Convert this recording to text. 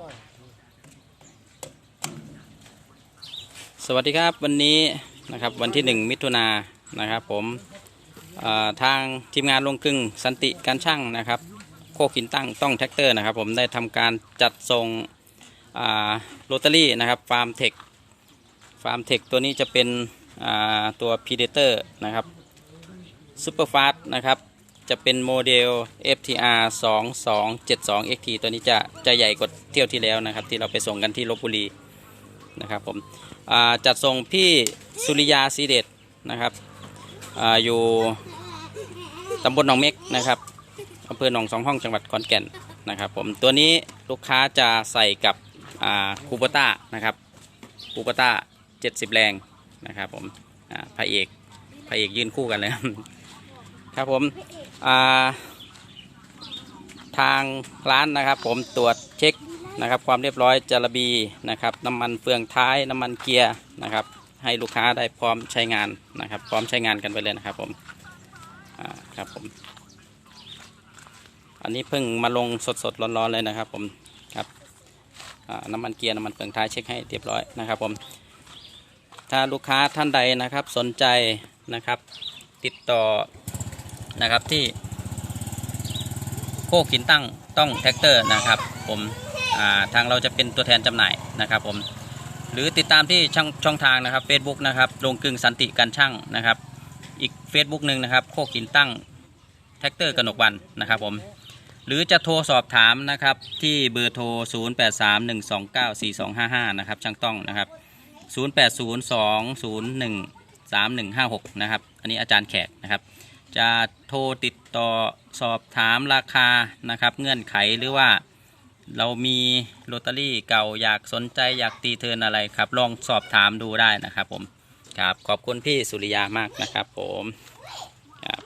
สวัสดีครับวันนี้นะครับวันที่ 1 มิถุนานะครับผมทางทีมงานลงกึ่งสันติการช่างนะครับโคกินตั้งต้องแท็กเตอร์นะครับผมได้ทำการจัดส่งโรตารี่นะครับฟาร์มเทคฟาร์มเทคตัวนี้จะเป็นตัวพีเดเตอร์นะครับซูเปอร์ฟาสนะครับ จะเป็นโมเดล FTR 2272 XT ตัวนี้จะจะใหญ่กว่าเที่ยวที่แล้วนะครับ ที่เราไปส่งกันที่ลบบุรีนะครับผมจัดส่งพี่สุริยาสีเดชนะครับออยู่ตำบลหนองเม็กนะครับอำเภอหนองสองห้องจังหวัดขอนแก่นนะครับผมตัวนี้ลูกค้าจะใส่กับคูปต้านะครับคูปต้า70 แรงนะครับผมพระเอกพระเอกยืนคู่กันเลย ครับผมาทางร้านนะครับ ผมตรวจเช็คนะครับ ความเรียบร้อยจารบีนะครับ น้ำมันเฟืองท้ายน้ำมันเกียร์นะครับ ให้ลูกค้าได้พร้อมใช้งานนะครับ พร้อมใช้งานกันไปเลยนะครับผมครับผม อันนี้เพิ่งมาลงสดๆร้อนๆเลยนะครับ ผมครับน้ำมันเกียร์น้ำมันเฟืองท้ายเช็คให้เรียบร้อยนะครับ ผม ถ้าลูกค้าท่านใดนะครับสนใจนะครับ ติดต่อ นะครับที่โคกหินตั้งต้องแท็กเตอร์นะครับ ผมาทางเราจะเป็นตัวแทนจำหน่ายนะครับผมหรือติดตามที่ช่องช่องทางนะครับ Facebook นะครับลงกึ่งสันติการช่างนะครับ อีก Facebook หนึ่งนะครับ โคกินตั้งแท็กเตอร์กนกวันนะครับผมหรือจะโทรสอบถามนะครับที่เบอร์โทร 0831294255 นะครับช่างต้องนะครับ 0802013156 นะครับ อันนี้อาจารย์แขกนะครับ จะโทรติดต่อสอบถามราคานะครับ เงื่อนไขหรือว่าเรามีโรตารี่เก่าอยากสนใจอยากตีเทินอะไรครับ ลองสอบถามดูได้นะครับผมครับขอบคุณพี่สุริยามากนะครับผมครับ